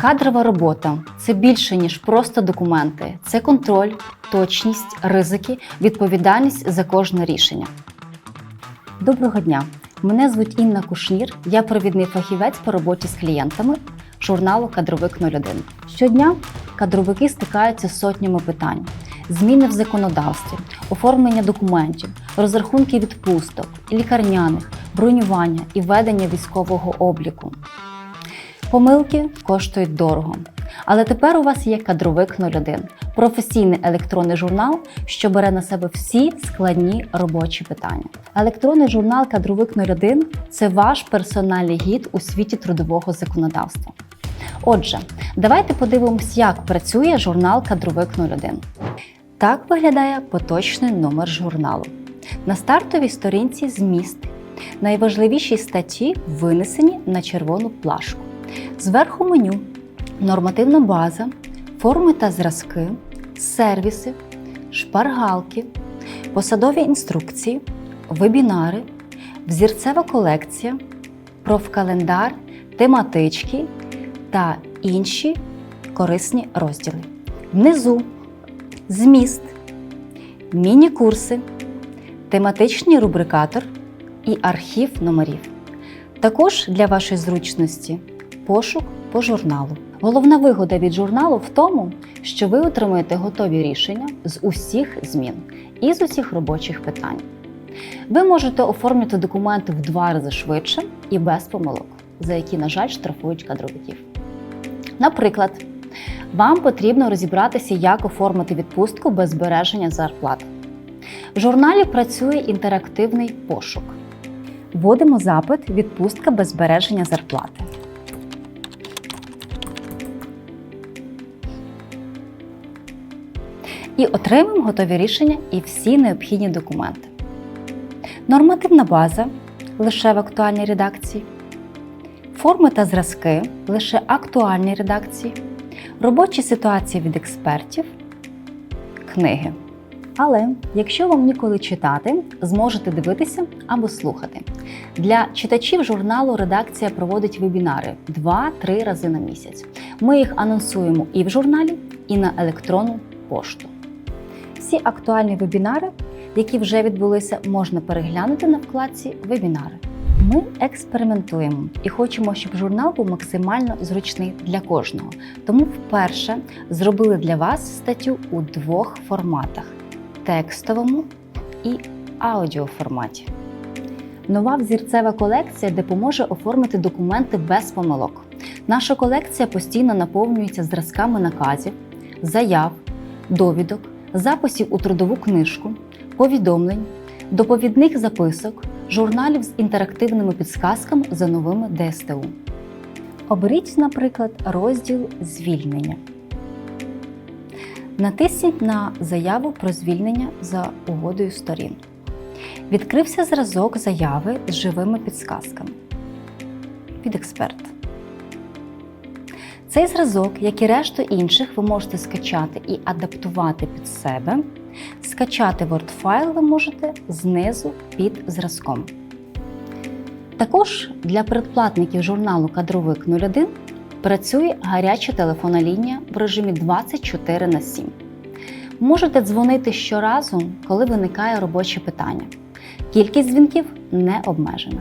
Кадрова робота це більше ніж просто документи. Це контроль, точність, ризики, відповідальність за кожне рішення. Доброго дня! Мене звуть Інна Кушнір. Я провідний фахівець по роботі з клієнтами журналу Кадровик 01. Щодня кадровики стикаються з сотнями питань: зміни в законодавстві, оформлення документів, розрахунки відпусток, лікарняних, бронювання і ведення військового обліку. Помилки коштують дорого. Але тепер у вас є кадровик 01 професійний електронний журнал, що бере на себе всі складні робочі питання. Електронний журнал Кадровик 01 це ваш персональний гід у світі трудового законодавства. Отже, давайте подивимось, як працює журнал Кадровик 01. Так виглядає поточний номер журналу. На стартовій сторінці зміст. Найважливіші статті винесені на червону плашку. Зверху меню, нормативна база, форми та зразки, сервіси, шпаргалки, посадові інструкції, вебінари, взірцева колекція, профкалендар, тематички та інші корисні розділи. Внизу зміст, міні-курси, тематичний рубрикатор і архів номерів. Також для вашої зручності пошук по журналу. Головна вигода від журналу в тому, що ви отримаєте готові рішення з усіх змін і з усіх робочих питань. Ви можете оформити документи в два рази швидше і без помилок, за які, на жаль, штрафують кадровиків. Наприклад, вам потрібно розібратися, як оформити відпустку без збереження зарплати. В журналі працює інтерактивний пошук. Вводимо запит відпустка без збереження зарплати. І отримуємо готові рішення і всі необхідні документи. Нормативна база лише в актуальній редакції, форми та зразки лише актуальній редакції, робочі ситуації від експертів, книги. Але якщо вам ніколи читати, зможете дивитися або слухати. Для читачів журналу редакція проводить вебінари 2-3 рази на місяць. Ми їх анонсуємо і в журналі, і на електронну пошту. Всі актуальні вебінари, які вже відбулися, можна переглянути на вкладці Вебінари. Ми експериментуємо і хочемо, щоб журнал був максимально зручний для кожного. Тому вперше зробили для вас статтю у двох форматах текстовому і аудіоформаті. Нова взірцева колекція допоможе оформити документи без помилок. Наша колекція постійно наповнюється зразками наказів, заяв, довідок, записів у трудову книжку, повідомлень, доповідних записок, журналів з інтерактивними підсказками за новими ДСТУ. Оберіть, наприклад, розділ звільнення. Натисніть на заяву про звільнення за угодою сторін. Відкрився зразок заяви з живими підсказками від експерта. Цей зразок, як і решту інших, ви можете скачати і адаптувати під себе. Скачати Word-файл ви можете знизу під зразком. Також для передплатників журналу Кадровик 01 працює гаряча телефонна лінія в режимі 24 на 7. Можете дзвонити щоразу, коли виникає робоче питання. Кількість дзвінків не обмежена.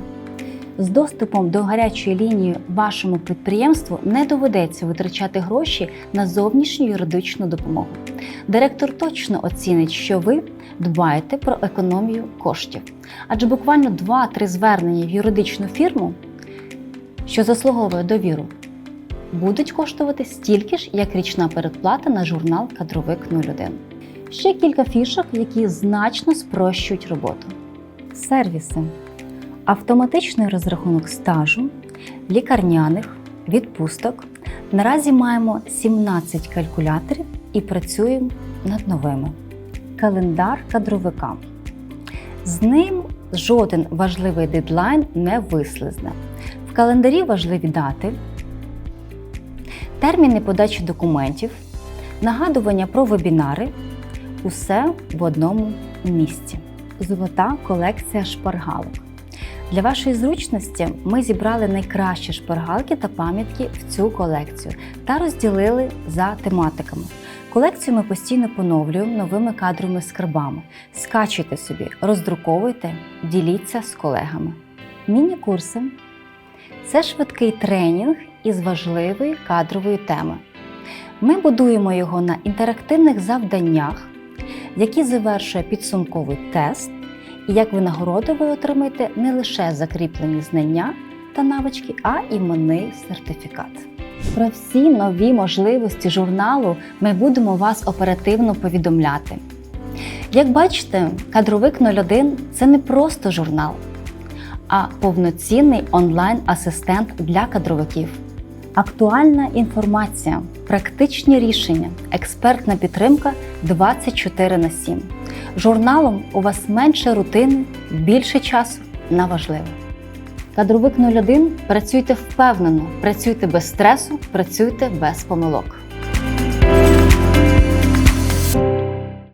З доступом до гарячої лінії вашому підприємству не доведеться витрачати гроші на зовнішню юридичну допомогу. Директор точно оцінить, що ви дбаєте про економію коштів, адже буквально 2-3 звернення в юридичну фірму, що заслуговує довіру, будуть коштувати стільки ж, як річна передплата на журнал Кадровик 01. Ще кілька фішок, які значно спрощують роботу. Сервіси автоматичний розрахунок стажу, лікарняних, відпусток. Наразі маємо 17 калькуляторів і працюємо над новими. Календар кадровика. З ним жоден важливий дедлайн не вислизне. В календарі важливі дати, терміни подачі документів, нагадування про вебінари усе в одному місці. Золота колекція шпаргалок. Для вашої зручності ми зібрали найкращі шпаргалки та пам'ятки в цю колекцію та розділили за тематиками. Колекцію ми постійно поновлюємо новими кадровими скарбами. Скачуйте собі, роздруковуйте, діліться з колегами. Міні-курси це швидкий тренінг із важливої кадрової теми. Ми будуємо його на інтерактивних завданнях, які завершує підсумковий тест, і як винагороду ви отримаєте не лише закріплені знання та навички, а іменний сертифікат. Про всі нові можливості журналу ми будемо вас оперативно повідомляти. Як бачите, кадровик 01 це не просто журнал, а повноцінний онлайн-асистент для кадровиків. Актуальна інформація, практичні рішення, експертна підтримка 24 на 7. Журналом у вас менше рутини, більше часу на важливе. Кадровик 01 працюйте впевнено, працюйте без стресу, працюйте без помилок.